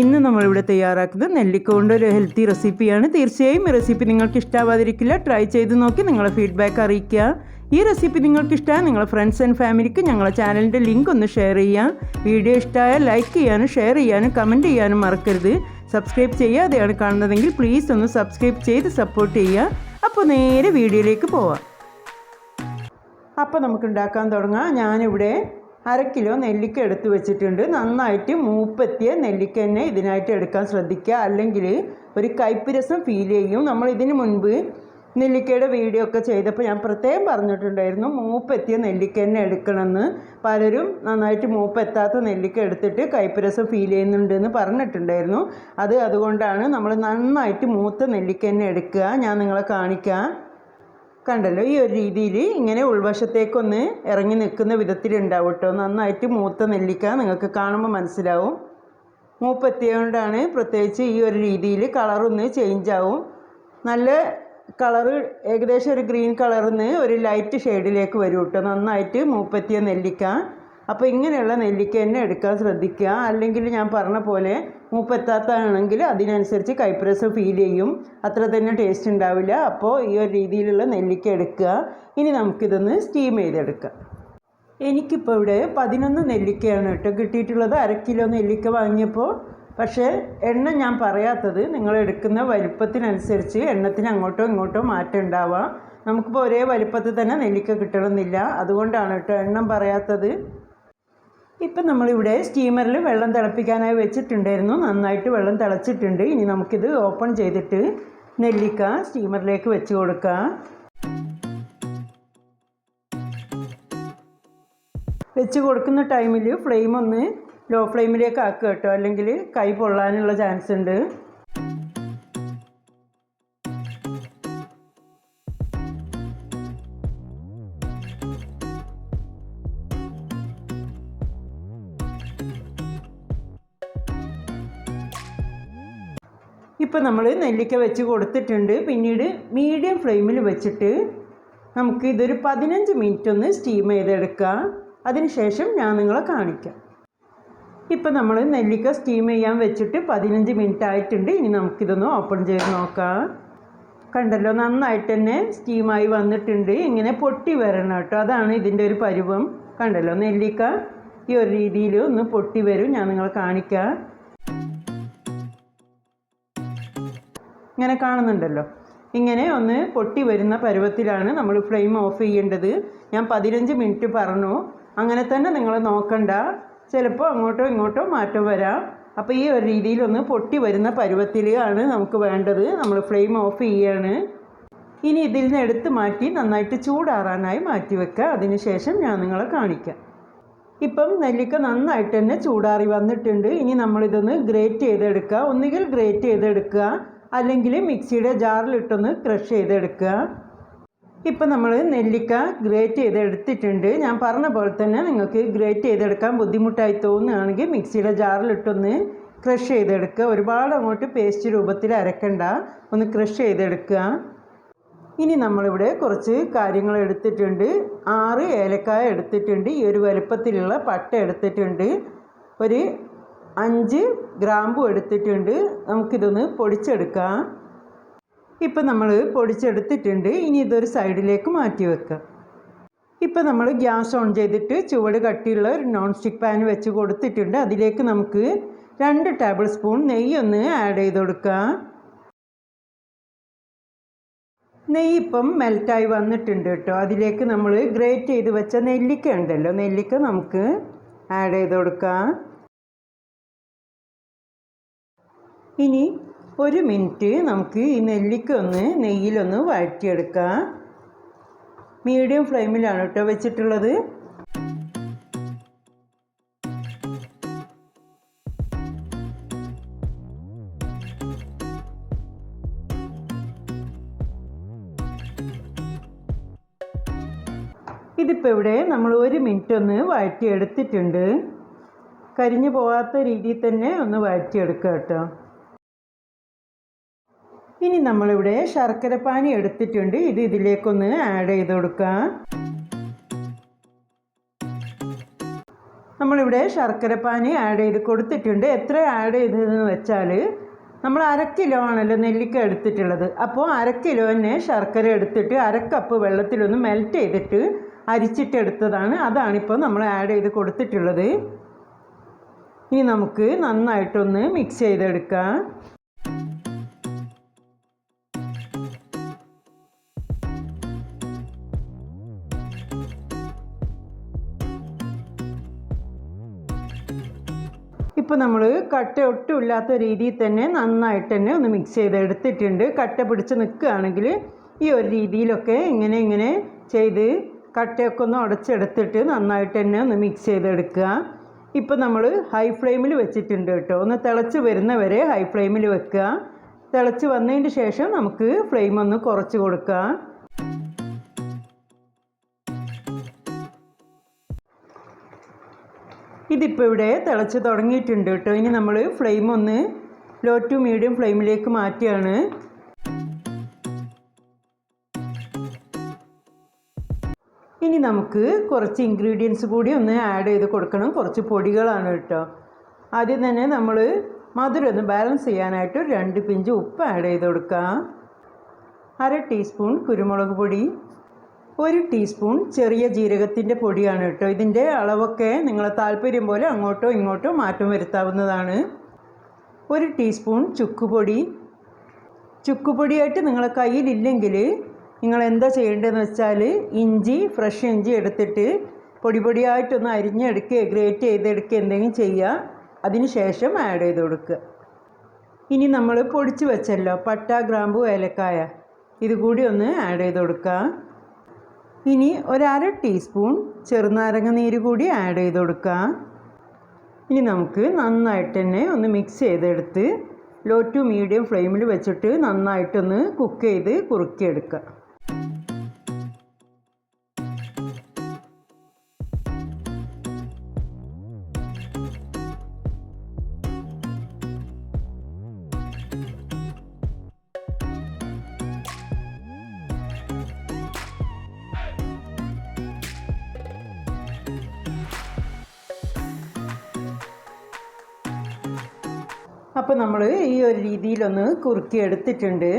ഇന്ന് നമ്മളിവിടെ തയ്യാറാക്കുന്നത് നെല്ലിക്ക കൊണ്ട് ഒരു ഹെൽത്തി റെസിപ്പിയാണ് തീർച്ചയായും ഈ റെസിപ്പി നിങ്ങൾക്ക് ഇഷ്ടാവാതിരിക്കില്ല. ട്രൈ ചെയ്ത് നോക്കി നിങ്ങളെ ഫീഡ്ബാക്ക് അറിയിക്കുക. ഈ റെസിപ്പി നിങ്ങൾക്ക് ഇഷ്ടമായ നിങ്ങളെ ഫ്രണ്ട്സ് ആൻഡ് ഫാമിലിക്ക് ഞങ്ങളെ ചാനലിന്റെ ലിങ്ക് ഒന്ന് ഷെയർ ചെയ്യുക വീഡിയോ ഇഷ്ടമായ ലൈക്ക് ചെയ്യാനും ഷെയർ ചെയ്യാനും കമന്റ് ചെയ്യാനും മറക്കരുത്. സബ്സ്ക്രൈബ് ചെയ്യാതെയാണ് കാണുന്നതെങ്കിൽ പ്ലീസ് ഒന്ന് സബ്സ്ക്രൈബ് ചെയ്ത് സപ്പോർട്ട് ചെയ്യുക. അപ്പോൾ നേരെ വീഡിയോയിലേക്ക് പോവാം. അപ്പോൾ നമുക്ക് ഉണ്ടാക്കാൻ തുടങ്ങാം. ഞാനിവിടെ അര കിലോ നെല്ലിക്ക എടുത്ത് വെച്ചിട്ടുണ്ട്. നന്നായിട്ട് മൂപ്പെത്തിയ നെല്ലിക്ക തന്നെ ഇതിനായിട്ട് എടുക്കാൻ ശ്രദ്ധിക്കുക. അല്ലെങ്കിൽ ഒരു കയ്പ്പ് രസം ഫീൽ ചെയ്യും. നമ്മൾ ഇതിന് മുൻപ് നെല്ലിക്കയുടെ വീഡിയോ ഒക്കെ ചെയ്തപ്പോൾ ഞാൻ പ്രത്യേകം പറഞ്ഞിട്ടുണ്ടായിരുന്നു മൂപ്പെത്തിയ നെല്ലിക്ക തന്നെ എടുക്കണമെന്ന്. പലരും നന്നായിട്ട് മൂപ്പെത്താത്ത നെല്ലിക്ക എടുത്തിട്ട് കയ്പ്പ് രസം ഫീൽ ചെയ്യുന്നുണ്ടെന്ന് പറഞ്ഞിട്ടുണ്ടായിരുന്നു. അത് അതുകൊണ്ടാണ് നമ്മൾ നന്നായിട്ട് മൂത്ത നെല്ലിക്ക തന്നെ എടുക്കുക. ഞാൻ നിങ്ങളെ കാണിക്കാം. കണ്ടല്ലോ ഈ ഒരു രീതിയിൽ ഇങ്ങനെ ഉൾവശത്തേക്കൊന്ന് ഇറങ്ങി നിൽക്കുന്ന വിധത്തിലുണ്ടാവും കേട്ടോ നന്നായിട്ട് മൂത്ത നെല്ലിക്ക നിങ്ങൾക്ക് കാണുമ്പോൾ മനസ്സിലാവും. മൂപ്പെത്തിയതുകൊണ്ടാണ് പ്രത്യേകിച്ച് ഈ ഒരു രീതിയിൽ കളറൊന്ന് ചേഞ്ച് ആവും. നല്ല കളറ് ഏകദേശം ഒരു ഗ്രീൻ കളറിൽ നിന്ന് ഒരു ലൈറ്റ് ഷെയ്ഡിലേക്ക് വരും കേട്ടോ നന്നായിട്ട് മൂപ്പത്തിയ നെല്ലിക്ക. അപ്പോൾ ഇങ്ങനെയുള്ള നെല്ലിക്ക തന്നെ എടുക്കാൻ ശ്രദ്ധിക്കുക. അല്ലെങ്കിൽ ഞാൻ പറഞ്ഞ പോലെ മൂപ്പെത്താത്തതാണെങ്കിൽ അതിനനുസരിച്ച് കൈപ്രസ് ഫീൽ ചെയ്യും. അത്ര തന്നെ ടേസ്റ്റ് ഉണ്ടാവില്ല. അപ്പോൾ ഈ ഒരു രീതിയിലുള്ള നെല്ലിക്ക എടുക്കുക. ഇനി നമുക്കിതൊന്ന് സ്റ്റീം ചെയ്തെടുക്കാം. എനിക്കിപ്പോൾ ഇവിടെ പതിനൊന്ന് നെല്ലിക്കയാണ് കേട്ടോ കിട്ടിയിട്ടുള്ളത്. അര കിലോ നെല്ലിക്ക വാങ്ങിയപ്പോൾ പക്ഷേ എണ്ണ ഞാൻ പറയാത്തത് നിങ്ങൾ എടുക്കുന്ന വലിപ്പത്തിനനുസരിച്ച് എണ്ണത്തിന് അങ്ങോട്ടോ ഇങ്ങോട്ടോ മാറ്റം ഉണ്ടാവാം. നമുക്കിപ്പോൾ ഒരേ വലിപ്പത്തിൽ തന്നെ നെല്ലിക്ക കിട്ടണമെന്നില്ല. അതുകൊണ്ടാണ് കേട്ടോ എണ്ണം പറയാത്തത്. ഇപ്പം നമ്മളിവിടെ സ്റ്റീമറിൽ വെള്ളം തിളപ്പിക്കാനായി വെച്ചിട്ടുണ്ടായിരുന്നു. നന്നായിട്ട് വെള്ളം തിളച്ചിട്ടുണ്ട്. ഇനി നമുക്കിത് ഓപ്പൺ ചെയ്തിട്ട് നെല്ലിക്ക സ്റ്റീമറിലേക്ക് വെച്ച് കൊടുക്കാം. വെച്ച് കൊടുക്കുന്ന ടൈമിൽ ഫ്ലെയിം ഒന്ന് ലോ ഫ്ലെയിമിലേക്ക് ആക്കുക കേട്ടോ. അല്ലെങ്കിൽ കൈ പൊള്ളാനുള്ള ചാൻസ് ഉണ്ട്. ഇപ്പോൾ നമ്മൾ നെല്ലിക്ക വെച്ച് കൊടുത്തിട്ടുണ്ട്. പിന്നീട് മീഡിയം ഫ്ലെയിമിൽ വെച്ചിട്ട് നമുക്ക് ഇതൊരു പതിനഞ്ച് മിനിറ്റ് ഒന്ന് സ്റ്റീം ചെയ്തെടുക്കാം അതിനുശേഷം ഞാൻ നിങ്ങളെ കാണിക്കാം. ഇപ്പോൾ നമ്മൾ നെല്ലിക്ക സ്റ്റീം ചെയ്യാൻ വെച്ചിട്ട് പതിനഞ്ച് മിനിറ്റ് ആയിട്ടുണ്ട്. ഇനി നമുക്കിതൊന്ന് ഓപ്പൺ ചെയ്ത് നോക്കാം. കണ്ടല്ലോ നന്നായിട്ട് തന്നെ സ്റ്റീമായി വന്നിട്ടുണ്ട്. ഇങ്ങനെ പൊട്ടി വരണം കേട്ടോ. അതാണ് ഇതിന്റെ ഒരു പരുവം. കണ്ടല്ലോ നെല്ലിക്ക ഈ ഒരു രീതിയിൽ ഒന്ന് പൊട്ടി വരും. ഞാൻ നിങ്ങളെ കാണിക്കാം. ഇങ്ങനെ കാണുന്നുണ്ടല്ലോ. ഇങ്ങനെ ഒന്ന് പൊട്ടി വരുന്ന പരുവത്തിലാണ് നമ്മൾ ഫ്ലെയിം ഓഫ് ചെയ്യേണ്ടത്. ഞാൻ പതിനഞ്ച് മിനിറ്റ് പറഞ്ഞു. അങ്ങനെ തന്നെ നിങ്ങൾ നോക്കണ്ട. ചിലപ്പോൾ അങ്ങോട്ടോ ഇങ്ങോട്ടോ മാറ്റം വരാം. അപ്പോൾ ഈ ഒരു രീതിയിലൊന്ന് പൊട്ടി വരുന്ന പരുവത്തിലാണ് നമുക്ക് വേണ്ടത്. നമ്മൾ ഫ്ലെയിം ഓഫ് ചെയ്യാണ്. ഇനി ഇതിൽ നിന്ന് എടുത്ത് മാറ്റി നന്നായിട്ട് ചൂടാറാനായി മാറ്റി വെക്കുക. അതിനുശേഷം ഞാൻ നിങ്ങളെ കാണിക്കാം. ഇപ്പം നെല്ലിക്ക നന്നായിട്ട് തന്നെ ചൂടാറി വന്നിട്ടുണ്ട്. ഇനി നമ്മളിതൊന്ന് ഗ്രേറ്റ് ചെയ്തെടുക്കുക. ഒന്നുകിൽ ഗ്രേറ്റ് ചെയ്തെടുക്കുക. അല്ലെങ്കിൽ മിക്സിയുടെ ജാറിലിട്ടൊന്ന് ക്രഷ് ചെയ്തെടുക്കുക. ഇപ്പം നമ്മൾ നെല്ലിക്ക ഗ്രേറ്റ് ചെയ്തെടുത്തിട്ടുണ്ട്. ഞാൻ പറഞ്ഞ പോലെ തന്നെ നിങ്ങൾക്ക് ഗ്രേറ്റ് ചെയ്തെടുക്കാൻ ബുദ്ധിമുട്ടായി തോന്നുകയാണെങ്കിൽ മിക്സിയുടെ ജാറിലിട്ടൊന്ന് ക്രഷ് ചെയ്തെടുക്കുക. ഒരുപാട് അങ്ങോട്ട് പേസ്റ്റ് രൂപത്തിൽ അരക്കണ്ട. ഒന്ന് ക്രഷ് ചെയ്തെടുക്കുക. ഇനി നമ്മളിവിടെ കുറച്ച് കാര്യങ്ങൾ എടുത്തിട്ടുണ്ട്. ആറ് ഏലക്കായ എടുത്തിട്ടുണ്ട്. ഈ ഒരു വലുപ്പത്തിലുള്ള പട്ട എടുത്തിട്ടുണ്ട്. ഒരു അഞ്ച് ഗ്രാമ്പു എടുത്തിട്ടുണ്ട്. നമുക്കിതൊന്ന് പൊടിച്ചെടുക്കാം. ഇപ്പം നമ്മൾ പൊടിച്ചെടുത്തിട്ടുണ്ട്. ഇനി ഇതൊരു സൈഡിലേക്ക് മാറ്റി വെക്കാം. ഇപ്പം നമ്മൾ ഗ്യാസ് ഓൺ ചെയ്തിട്ട് ചുവട് കട്ടിയുള്ള ഒരു നോൺ സ്റ്റിക്ക് പാൻ വെച്ച് കൊടുത്തിട്ടുണ്ട്. അതിലേക്ക് നമുക്ക് രണ്ട് ടേബിൾ സ്പൂൺ നെയ്യൊന്ന് ആഡ് ചെയ്ത് കൊടുക്കാം. നെയ്യ് ഇപ്പം മെൽറ്റായി വന്നിട്ടുണ്ട് കേട്ടോ. അതിലേക്ക് നമ്മൾ ഗ്രേറ്റ് ചെയ്ത് വെച്ച നെല്ലിക്ക ഉണ്ടല്ലോ. നെല്ലിക്ക നമുക്ക് ആഡ് ചെയ്ത് കൊടുക്കാം. ഇനി ഒരു മിനിറ്റ് നമുക്ക് ഈ നെല്ലിക്കൊന്ന് നെയ്യിലൊന്ന് വഴറ്റിയെടുക്കാം. മീഡിയം ഫ്ലെയിമിലാണ് കേട്ടോ വെച്ചിട്ടുള്ളത്. ഇതിപ്പോൾ ഇവിടെ നമ്മൾ ഒരു മിനിറ്റ് ഒന്ന് വഴറ്റിയെടുത്തിട്ടുണ്ട്. കരിഞ്ഞു പോകാത്ത രീതിയിൽ തന്നെ ഒന്ന് വഴറ്റിയെടുക്കുക കേട്ടോ. ഇനി നമ്മളിവിടെ ശർക്കര പാനി എടുത്തിട്ടുണ്ട്. ഇത് ഇതിലേക്കൊന്ന് ആഡ് ചെയ്ത് കൊടുക്കാം. നമ്മളിവിടെ ശർക്കര പാനി ആഡ് ചെയ്ത് കൊടുത്തിട്ടുണ്ട്. എത്ര ആഡ് ചെയ്തതെന്ന് വെച്ചാൽ നമ്മൾ അര കിലോ ആണല്ലോ നെല്ലിക്ക എടുത്തിട്ടുള്ളത്. അപ്പോൾ അര കിലോ തന്നെ ശർക്കര എടുത്തിട്ട് അര കപ്പ് വെള്ളത്തിലൊന്ന് മെൽറ്റ് ചെയ്തിട്ട് അരിച്ചിട്ടെടുത്തതാണ് അതാണിപ്പോൾ നമ്മൾ ആഡ് ചെയ്ത് കൊടുത്തിട്ടുള്ളത്. ഇനി നമുക്ക് നന്നായിട്ടൊന്ന് മിക്സ് ചെയ്തെടുക്കാം. ഇപ്പോൾ നമ്മൾ കട്ട ഒട്ടും ഇല്ലാത്ത രീതിയിൽ തന്നെ നന്നായിട്ട് തന്നെ ഒന്ന് മിക്സ് ചെയ്ത് ചെയ്തെടുത്തിട്ടുണ്ട് കട്ട പിടിച്ച് നിൽക്കുകയാണെങ്കിൽ ഈ ഒരു രീതിയിലൊക്കെ ഇങ്ങനെ ഇങ്ങനെ ചെയ്ത് കട്ടയൊക്കെ ഒന്ന് ഉടച്ചെടുത്തിട്ട് നന്നായിട്ട് തന്നെ ഒന്ന് മിക്സ് ചെയ്തെടുക്കുക ഇപ്പോൾ നമ്മൾ ഹൈ ഫ്ലെയിമിൽ വെച്ചിട്ടുണ്ട് കേട്ടോ. ഒന്ന് തിളച്ച് വരുന്നവരെ ഹൈ ഫ്ലെയിമിൽ വെക്കുക. തിളച്ച് വന്നതിന് ശേഷം നമുക്ക് ഫ്ലെയിം ഒന്ന് കുറച്ച് കൊടുക്കുക. ഇതിപ്പോൾ ഇവിടെ തിളച്ച് തുടങ്ങിയിട്ടുണ്ട് കേട്ടോ. ഇനി നമ്മൾ ഫ്ലെയിം ഒന്ന് ലോ ടു മീഡിയം ഫ്ലെയിമിലേക്ക് മാറ്റുകയാണ് ഇനി നമുക്ക് കുറച്ച് ഇൻഗ്രീഡിയൻസ് കൂടി ഒന്ന് ആഡ് ചെയ്ത് കൊടുക്കണം. കുറച്ച് പൊടികളാണ് കേട്ടോ. ആദ്യം തന്നെ നമ്മൾ മധുരം ഒന്ന് ബാലൻസ് ചെയ്യാനായിട്ട് രണ്ട് പിഞ്ച് ഉപ്പ് ആഡ് ചെയ്ത് കൊടുക്കാം. അര ടീസ്പൂൺ കുരുമുളക് പൊടി. ഒരു ടീസ്പൂൺ ചെറിയ ജീരകത്തിന്റെ പൊടിയാണ് കേട്ടോ. ഇതിന്റെ അളവൊക്കെ നിങ്ങൾ താല്പര്യം പോലെ അങ്ങോട്ടോ ഇങ്ങോട്ടോ മാറ്റം വരുത്താവുന്നതാണ്. ഒരു ടീസ്പൂൺ ചുക്കുപൊടി. ചുക്കുപൊടിയായിട്ട് നിങ്ങളെ കയ്യിലില്ലെങ്കിൽ നിങ്ങൾ എന്താ ചെയ്യേണ്ടതെന്ന് വെച്ചാൽ ഇഞ്ചി ഫ്രഷ് ഇഞ്ചി എടുത്തിട്ട് പൊടി പൊടിയായിട്ടൊന്ന് അരിഞ്ഞെടുക്കുക ഗ്രേറ്റ് ചെയ്തെടുക്കുക എന്തെങ്കിലും ചെയ്യുക. അതിന് ശേഷം ആഡ് ചെയ്ത് കൊടുക്കുക. ഇനി നമ്മൾ പൊടിച്ച് വെച്ചല്ലോ പട്ട ഗ്രാമ്പു ഏലക്കായ. ഇതുകൂടി ഒന്ന് ആഡ് ചെയ്ത് കൊടുക്കുക. ഇനി ഒരര ടീസ്പൂൺ ചെറുനാരങ്ങ നീര് കൂടി ആഡ് ചെയ്ത് കൊടുക്കുക ഇനി നമുക്ക് നന്നായിട്ട് തന്നെ ഒന്ന് മിക്സ് ചെയ്തെടുത്ത് ലോ ടു മീഡിയം ഫ്ലെയിമിൽ വെച്ചിട്ട് നന്നായിട്ടൊന്ന് കുക്ക് ചെയ്ത് കുറുക്കിയെടുക്കുക അപ്പോൾ നമ്മൾ ഈ ഒരു രീതിയിലൊന്ന് കുറുക്കി എടുത്തിട്ടുണ്ട്.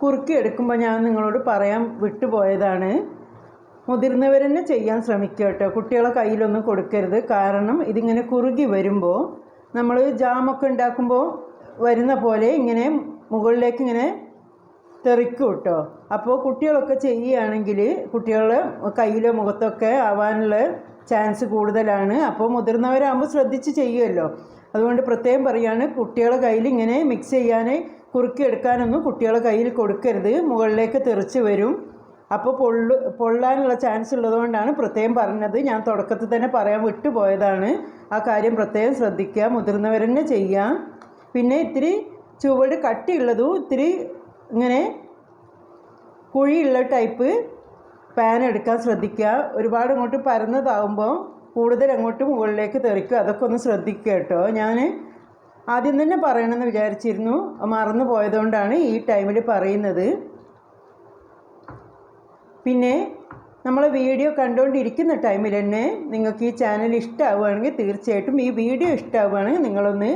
കുറുക്കി എടുക്കുമ്പോൾ ഞാൻ നിങ്ങളോട് പറയാൻ വിട്ടുപോയതാണ്. മുതിർന്നവർ തന്നെ ചെയ്യാൻ ശ്രമിക്കുക കേട്ടോ. കുട്ടികളെ കയ്യിലൊന്നും കൊടുക്കരുത്. കാരണം ഇതിങ്ങനെ കുറുകി വരുമ്പോൾ നമ്മൾ ജാമൊക്കെ ഉണ്ടാക്കുമ്പോൾ വരുന്ന പോലെ ഇങ്ങനെ മുകളിലേക്ക് ഇങ്ങനെ തെറിക്കും കേട്ടോ. അപ്പോൾ കുട്ടികളൊക്കെ ചെയ്യുകയാണെങ്കിൽ കുട്ടികൾ കയ്യിലോ മുഖത്തൊക്കെ ആവാനുള്ള ചാൻസ് കൂടുതലാണ്. അപ്പോൾ മുതിർന്നവരാകുമ്പോൾ ശ്രദ്ധിച്ച് ചെയ്യുമല്ലോ അതുകൊണ്ട് പ്രത്യേകം പറയാണ് കുട്ടികളെ കയ്യിൽ ഇങ്ങനെ മിക്സ് ചെയ്യാൻ കുറുക്കി എടുക്കാനൊന്നും കുട്ടികളെ കയ്യിൽ കൊടുക്കരുത്. മുകളിലേക്ക് തെറിച്ച് വരും. അപ്പോൾ പൊള്ളു പൊള്ളാനുള്ള ചാൻസ് ഉള്ളതുകൊണ്ടാണ് പ്രത്യേകം പറഞ്ഞത്. ഞാൻ തുടക്കത്തിൽ തന്നെ പറയാൻ വിട്ടുപോയതാണ്. ആ കാര്യം പ്രത്യേകം ശ്രദ്ധിക്കുക. മുതിർന്നവർ തന്നെ ചെയ്യുക. പിന്നെ ഇത്തിരി ചുവട് കട്ടിയുള്ളതും ഇത്തിരി ഇങ്ങനെ കുഴിയുള്ള ടൈപ്പ് പാൻ എടുക്കാൻ ശ്രദ്ധിക്കുക. ഒരുപാട് അങ്ങോട്ട് പരന്നതാകുമ്പോൾ കൂടുതൽ അങ്ങോട്ട് മുകളിലേക്ക് തെറിക്കും അതൊക്കെ ഒന്ന് ശ്രദ്ധിക്കുക കേട്ടോ. ഞാൻ ആദ്യം തന്നെ പറയണമെന്ന് വിചാരിച്ചിരുന്നു. മറന്നു പോയതുകൊണ്ടാണ് ഈ ടൈമിൽ പറയുന്നത്. പിന്നെ നമ്മൾ വീഡിയോ കണ്ടുകൊണ്ടിരിക്കുന്ന ടൈമിൽ തന്നെ നിങ്ങൾക്ക് ഈ ചാനൽ ഇഷ്ടമാവുകയാണെങ്കിൽ തീർച്ചയായിട്ടും ഈ വീഡിയോ ഇഷ്ടമാവുകയാണെങ്കിൽ നിങ്ങളൊന്ന്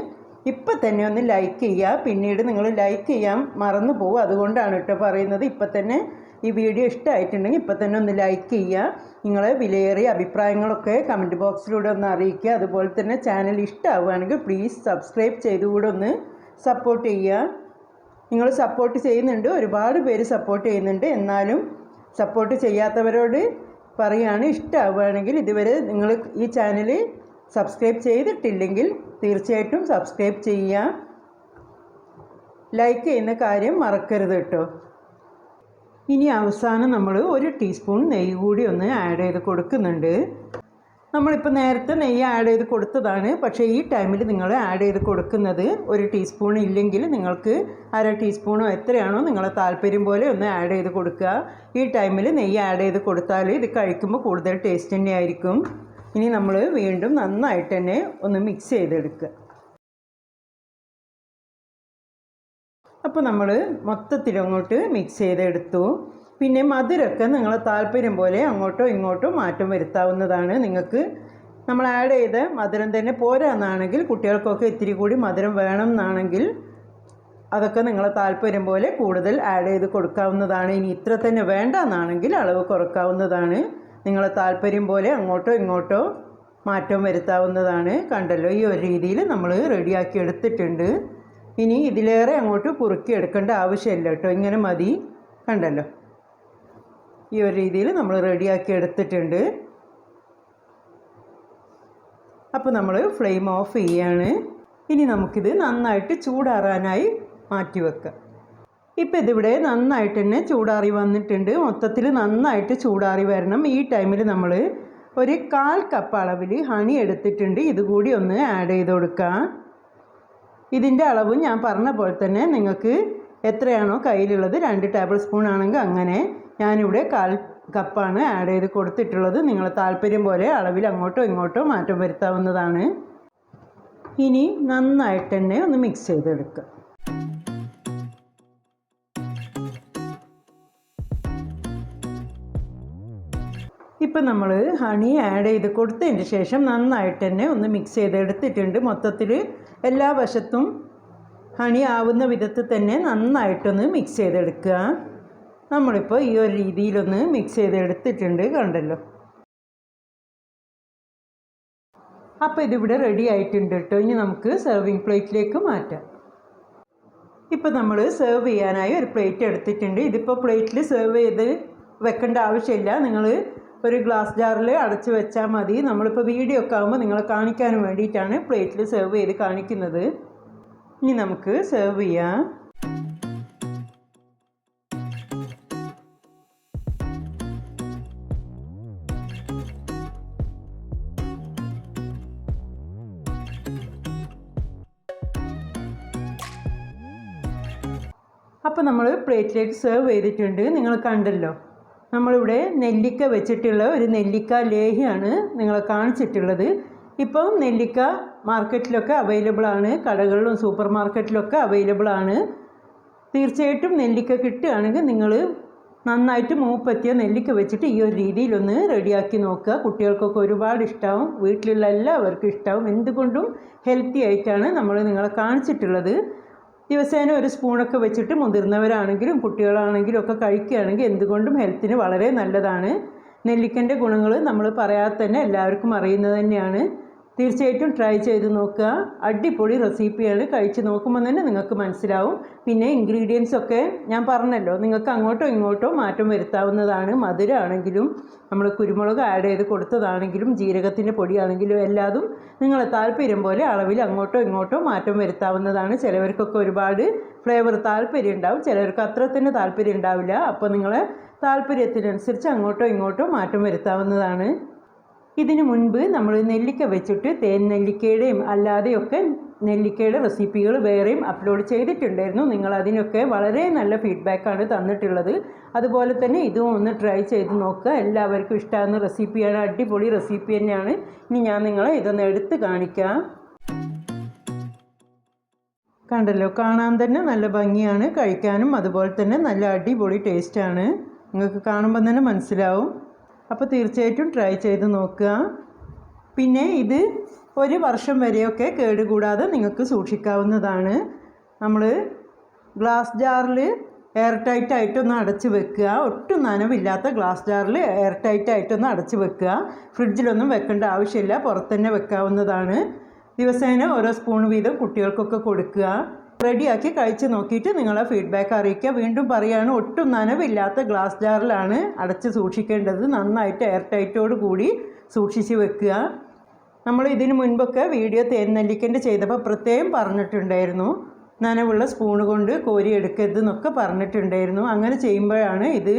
ഇപ്പം തന്നെ ഒന്ന് ലൈക്ക് ചെയ്യുക പിന്നീട് നിങ്ങൾ ലൈക്ക് ചെയ്യാൻ മറന്നു പോകും അതുകൊണ്ടാണ് കേട്ടോ പറയുന്നത്. ഇപ്പം തന്നെ ഈ വീഡിയോ ഇഷ്ടമായിട്ടുണ്ടെങ്കിൽ ഇപ്പം തന്നെ ഒന്ന് ലൈക്ക് ചെയ്യുക നിങ്ങളെ വിലയേറിയ അഭിപ്രായങ്ങളൊക്കെ കമന്റ് ബോക്സിലൂടെ ഒന്ന് അറിയിക്കുക. അതുപോലെ തന്നെ ചാനൽ ഇഷ്ടമാവുകയാണെങ്കിൽ പ്ലീസ് സബ്സ്ക്രൈബ് ചെയ്തുകൂടെ ഒന്ന് സപ്പോർട്ട് ചെയ്യുക നിങ്ങൾ സപ്പോർട്ട് ചെയ്യുന്നുണ്ട്. ഒരുപാട് പേര് സപ്പോർട്ട് ചെയ്യുന്നുണ്ട്. എന്നാലും സപ്പോർട്ട് ചെയ്യാത്തവരോട് പറയുകയാണ് ഇഷ്ടമാവുകയാണെങ്കിൽ ഇതുവരെ നിങ്ങൾ ഈ ചാനൽ സബ്സ്ക്രൈബ് ചെയ്തിട്ടില്ലെങ്കിൽ തീർച്ചയായിട്ടും സബ്സ്ക്രൈബ് ചെയ്യുക. ലൈക്ക് ചെയ്യുന്ന കാര്യം മറക്കരുത് കേട്ടോ. ഇനി അവസാനം നമ്മൾ ഒരു ടീസ്പൂൺ നെയ്യ് കൂടി ഒന്ന് ആഡ് ചെയ്ത് കൊടുക്കുന്നുണ്ട്. നമ്മളിപ്പോൾ നേരത്തെ നെയ്യ് ആഡ് ചെയ്ത് കൊടുത്തതാണ്. പക്ഷേ ഈ ടൈമിൽ നിങ്ങൾ ആഡ് ചെയ്ത് കൊടുക്കുന്നത് ഒരു ടീസ്പൂൺ ഇല്ലെങ്കിൽ നിങ്ങൾക്ക് അര ടീസ്പൂണോ എത്രയാണോ നിങ്ങളെ താല്പര്യം പോലെ ഒന്ന് ആഡ് ചെയ്ത് കൊടുക്കുക. ഈ ടൈമിൽ നെയ്യ് ആഡ് ചെയ്ത് കൊടുത്താൽ ഇത് കഴിക്കുമ്പോൾ കൂടുതൽ ടേസ്റ്റ് തന്നെയായിരിക്കും. ഇനി നമ്മൾ വീണ്ടും നന്നായിട്ട് തന്നെ ഒന്ന് മിക്സ് ചെയ്തെടുക്കുക. അപ്പോൾ നമ്മൾ മൊത്തത്തിലങ്ങോട്ട് മിക്സ് ചെയ്തെടുത്തു. പിന്നെ മധുരമൊക്കെ നിങ്ങളെ താല്പര്യം പോലെ അങ്ങോട്ടോ ഇങ്ങോട്ടോ മാറ്റം വരുത്താവുന്നതാണ്. നിങ്ങൾക്ക് നമ്മൾ ആഡ് ചെയ്ത മധുരം തന്നെ പോരാന്നാണെങ്കിൽ കുട്ടികൾക്കൊക്കെ ഇത്തിരി കൂടി മധുരം വേണം എന്നാണെങ്കിൽ അതൊക്കെ നിങ്ങളെ താല്പര്യം പോലെ കൂടുതൽ ആഡ് ചെയ്ത് കൊടുക്കാവുന്നതാണ്. ഇനി ഇത്ര തന്നെ വേണ്ട എന്നാണെങ്കിൽ അളവ് കുറക്കാവുന്നതാണ്. നിങ്ങളെ താല്പര്യം പോലെ അങ്ങോട്ടോ ഇങ്ങോട്ടോ മാറ്റം വരുത്താവുന്നതാണ്. കണ്ടല്ലോ ഈ ഒരു രീതിയിൽ നമ്മൾ റെഡിയാക്കി എടുത്തിട്ടുണ്ട്. ഇനി ഇതിലേറെ അങ്ങോട്ട് കുറുക്കി എടുക്കേണ്ട ആവശ്യമില്ല കേട്ടോ. ഇങ്ങനെ മതി. കണ്ടല്ലോ ഈ ഒരു രീതിയിൽ നമ്മൾ റെഡിയാക്കി എടുത്തിട്ടുണ്ട്. അപ്പോൾ നമ്മൾ ഫ്ലെയിം ഓഫ് ചെയ്യാണ്. ഇനി നമുക്കിത് നന്നായിട്ട് ചൂടാറാനായി മാറ്റി വെക്കാം. ഇപ്പം ഇതിവിടെ നന്നായിട്ട് തന്നെ ചൂടാറി വന്നിട്ടുണ്ട്. മൊത്തത്തിൽ നന്നായിട്ട് ചൂടാറി വരണം. ഈ ടൈമിൽ നമ്മൾ ഒരു കാൽ കപ്പ് അളവിൽ ഹണി എടുത്തിട്ടുണ്ട്. ഇതുകൂടി ഒന്ന് ആഡ് ചെയ്ത് കൊടുക്കാം. ഇതിന്റെ അളവ് ഞാൻ പറഞ്ഞ പോലെ തന്നെ നിങ്ങൾക്ക് എത്രയാണോ കയ്യിലുള്ളത് രണ്ട് ടേബിൾ സ്പൂൺ ആണെങ്കിൽ അങ്ങനെ ഞാനിവിടെ കാൽ കപ്പാണ് ആഡ് ചെയ്ത് കൊടുത്തിട്ടുള്ളത്. നിങ്ങളെ താല്പര്യം പോലെ അളവിൽ അങ്ങോട്ടോ ഇങ്ങോട്ടോ മാറ്റം വരുത്താവുന്നതാണ്. ഇനി നന്നായിട്ട് തന്നെ ഒന്ന് മിക്സ് ചെയ്തെടുക്കുക ഇപ്പം നമ്മൾ ഹണി ആഡ് ചെയ്ത് കൊടുത്തതിന് ശേഷം നന്നായിട്ട് തന്നെ ഒന്ന് മിക്സ് ചെയ്തെടുത്തിട്ടുണ്ട്. മൊത്തത്തിൽ എല്ലാ വശത്തും ഹണി ആവുന്ന വിധത്തിൽ തന്നെ നന്നായിട്ടൊന്ന് മിക്സ് ചെയ്തെടുക്കുക. നമ്മളിപ്പോൾ ഈ ഒരു രീതിയിലൊന്ന് മിക്സ് ചെയ്തെടുത്തിട്ടുണ്ട് കണ്ടല്ലോ. അപ്പോൾ ഇതിവിടെ റെഡി ആയിട്ടുണ്ട് കേട്ടോ. ഇനി നമുക്ക് സെർവിങ് പ്ലേറ്റിലേക്ക് മാറ്റാം. ഇപ്പോൾ നമ്മൾ സെർവ് ചെയ്യാനായി ഒരു പ്ലേറ്റ് എടുത്തിട്ടുണ്ട്. ഇതിപ്പോൾ പ്ലേറ്റിൽ സെർവ് ചെയ്ത് വെക്കേണ്ട ആവശ്യമില്ല. നിങ്ങൾ ഒരു ഗ്ലാസ് ജാറിൽ അടച്ച് വെച്ചാൽ മതി. നമ്മളിപ്പോൾ വീഡിയോ ഒക്കെ ആകുമ്പോൾ നിങ്ങളെ കാണിക്കാനും വേണ്ടിയിട്ടാണ് പ്ലേറ്റിൽ സെർവ് ചെയ്ത് കാണിക്കുന്നത്. ഇനി നമുക്ക് സെർവ് ചെയ്യാം. അപ്പോൾ നമ്മൾ പ്ലേറ്റിലേക്ക് സെർവ് ചെയ്തിട്ടുണ്ട്. നിങ്ങൾ കണ്ടല്ലോ. നമ്മളിവിടെ നെല്ലിക്ക വെച്ചിട്ടുള്ള ഒരു നെല്ലിക്ക ലേഹിയാണ് നിങ്ങളെ കാണിച്ചിട്ടുള്ളത്. ഇപ്പം നെല്ലിക്ക മാർക്കറ്റിലൊക്കെ അവൈലബിൾ ആണ്. കടകളിലും സൂപ്പർ മാർക്കറ്റിലൊക്കെ അവൈലബിൾ ആണ്. തീർച്ചയായിട്ടും നെല്ലിക്ക കിട്ടുകയാണെങ്കിൽ നിങ്ങൾ നന്നായിട്ട് മൂപ്പത്തിയ നെല്ലിക്ക വെച്ചിട്ട് ഈ ഒരു രീതിയിലൊന്ന് റെഡിയാക്കി നോക്കുക. കുട്ടികൾക്കൊക്കെ ഒരുപാട് ഇഷ്ടമാവും വീട്ടിലുള്ള എല്ലാവർക്കും ഇഷ്ടമാവും എന്തുകൊണ്ടും ഹെൽത്തി ആയിട്ടാണ് നമ്മൾ നിങ്ങളെ കാണിച്ചിട്ടുള്ളത്. ദിവസേന ഒരു സ്പൂണൊക്കെ വെച്ചിട്ട് മുതിർന്നവരാണെങ്കിലും കുട്ടികളാണെങ്കിലും ഒക്കെ കഴിക്കുകയാണെങ്കിൽ എന്തുകൊണ്ടും ഹെൽത്തിന് വളരെ നല്ലതാണ്. നെല്ലിക്കന്റെ ഗുണങ്ങൾ നമ്മൾ പറയാതെ തന്നെ എല്ലാവർക്കും അറിയുന്നത് തന്നെയാണ്. തീർച്ചയായിട്ടും ട്രൈ ചെയ്ത് നോക്കുക. അടിപൊളി റെസിപ്പിയാണ് കഴിച്ച് നോക്കുമ്പോൾ തന്നെ നിങ്ങൾക്ക് മനസ്സിലാവും. പിന്നെ ഇൻഗ്രീഡിയൻസ് ഒക്കെ ഞാൻ പറഞ്ഞല്ലോ നിങ്ങൾക്ക് അങ്ങോട്ടോ ഇങ്ങോട്ടോ മാറ്റം വരുത്താവുന്നതാണ്. മധുരമാണെങ്കിലും നമ്മൾ കുരുമുളക് ആഡ് ചെയ്ത് കൊടുത്തതാണെങ്കിലും ജീരകത്തിന്റെ പൊടിയാണെങ്കിലും എല്ലാതും നിങ്ങളെ താല്പര്യം പോലെ അളവിൽ അങ്ങോട്ടോ ഇങ്ങോട്ടോ മാറ്റം വരുത്താവുന്നതാണ്. ചിലവർക്കൊക്കെ ഒരുപാട് ഫ്ലേവർ താല്പര്യം ഉണ്ടാവും. ചിലർക്ക് അത്ര തന്നെ താല്പര്യം ഉണ്ടാവില്ല. അപ്പോൾ നിങ്ങളെ താല്പര്യത്തിനനുസരിച്ച് അങ്ങോട്ടോ ഇങ്ങോട്ടോ മാറ്റം വരുത്താവുന്നതാണ്. ഇതിനു മുൻപ് നമ്മൾ നെല്ലിക്ക വെച്ചിട്ട് തേൻ നെല്ലിക്കയുടെയും അല്ലാതെയൊക്കെ നെല്ലിക്കയുടെ റെസിപ്പികൾ വേറെയും അപ്ലോഡ് ചെയ്തിട്ടുണ്ടായിരുന്നു. നിങ്ങൾ അതിനൊക്കെ വളരെ നല്ല ഫീഡ്ബാക്കാണ് തന്നിട്ടുള്ളത്. അതുപോലെ തന്നെ ഇതും ഒന്ന് ട്രൈ ചെയ്ത് നോക്കുക. എല്ലാവർക്കും ഇഷ്ടമാകുന്ന റെസിപ്പിയാണ്. അടിപൊളി റെസിപ്പി തന്നെയാണ്. ഇനി ഞാൻ നിങ്ങളെ ഇതൊന്ന് എടുത്ത് കാണിക്കാം. കണ്ടല്ലോ കാണാൻ തന്നെ നല്ല ഭംഗിയാണ്. കഴിക്കാനും അതുപോലെ തന്നെ നല്ല അടിപൊളി ടേസ്റ്റാണ് നിങ്ങൾക്ക് കാണുമ്പോൾ തന്നെ മനസ്സിലാവും. അപ്പോൾ തീർച്ചയായിട്ടും ട്രൈ ചെയ്ത് നോക്കുക. പിന്നെ ഇത് ഒരു വർഷം വരെയൊക്കെ കേടുകൂടാതെ നിങ്ങൾക്ക് സൂക്ഷിക്കാവുന്നതാണ്. നമ്മൾ ഗ്ലാസ് ജാറിൽ എയർ ടൈറ്റ് ആയിട്ടൊന്ന് അടച്ച് വെക്കുക. ഒട്ടും നനവില്ലാത്ത ഗ്ലാസ് ജാറിൽ എയർ ടൈറ്റ് ആയിട്ടൊന്ന് അടച്ച് വെക്കുക. ഫ്രിഡ്ജിലൊന്നും വെക്കേണ്ട ആവശ്യമില്ല. പുറത്തുതന്നെ വെക്കാവുന്നതാണ്. ദിവസേന ഓരോ സ്പൂൺ വീതം കുട്ടികൾക്കൊക്കെ കൊടുക്കുക. റെഡിയാക്കി കഴിച്ച് നോക്കിയിട്ട് നിങ്ങളെ ഫീഡ്ബാക്ക് അറിയിക്കുക. വീണ്ടും പറയുകയാണ് ഒട്ടും നനവില്ലാത്ത ഗ്ലാസ് ജാറിലാണ് അടച്ച് സൂക്ഷിക്കേണ്ടത്. നന്നായിട്ട് എയർ ടൈറ്റോട് കൂടി സൂക്ഷിച്ച് വെക്കുക. നമ്മൾ ഇതിനു മുൻപൊക്കെ വീഡിയോ തേൻനെല്ലിക്കന്റെ ചെയ്തപ്പോൾ പ്രത്യേകം പറഞ്ഞിട്ടുണ്ടായിരുന്നു. നനവുള്ള സ്പൂൺ കൊണ്ട് കോരി എടുക്കരുത് എന്നൊക്കെ പറഞ്ഞിട്ടുണ്ടായിരുന്നു. അങ്ങനെ ചെയ്യുമ്പോഴാണ് ഇത്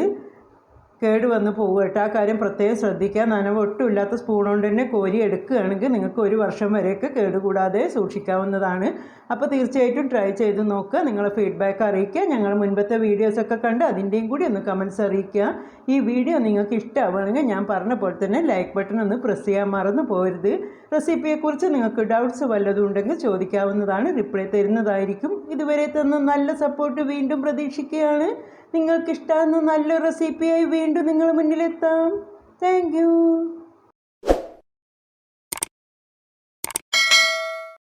കേട് വന്ന് പോകും കേട്ടോ. ആ കാര്യം പ്രത്യേകം ശ്രദ്ധിക്കുക. നനവ് ഒട്ടുമില്ലാത്ത സ്പൂൺ കൊണ്ട് തന്നെ കോരി എടുക്കുകയാണെങ്കിൽ നിങ്ങൾക്ക് ഒരു വർഷം വരെയൊക്കെ കേടുകൂടാതെ സൂക്ഷിക്കാവുന്നതാണ്. അപ്പോൾ തീർച്ചയായിട്ടും ട്രൈ ചെയ്ത് നോക്കുക. നിങ്ങളെ ഫീഡ്ബാക്ക് അറിയിക്കുക. ഞങ്ങൾ മുൻപത്തെ വീഡിയോസൊക്കെ കണ്ട് അതിന്റെയും കൂടി ഒന്ന് കമൻസ് അറിയിക്കുക. ഈ വീഡിയോ നിങ്ങൾക്ക് ഇഷ്ടമാവുകയാണെങ്കിൽ ഞാൻ പറഞ്ഞ പോലെ തന്നെ ലൈക്ക് ബട്ടൺ ഒന്ന് പ്രസ് ചെയ്യാൻ മറന്നു പോരുത്. റെസിപ്പിയെക്കുറിച്ച് നിങ്ങൾക്ക് ഡൗട്ട്സ് വല്ലതും ഉണ്ടെങ്കിൽ ചോദിക്കാവുന്നതാണ്. റിപ്ലൈ തരുന്നതായിരിക്കും. ഇതുവരെ തന്ന നല്ല സപ്പോർട്ട് വീണ്ടും പ്രതീക്ഷിക്കുകയാണ്. നിങ്ങൾക്ക് ഇഷ്ടമാകുന്ന നല്ല റെസിപ്പിയായി വീണ്ടും നിങ്ങൾ മുന്നിലെത്താം. താങ്ക്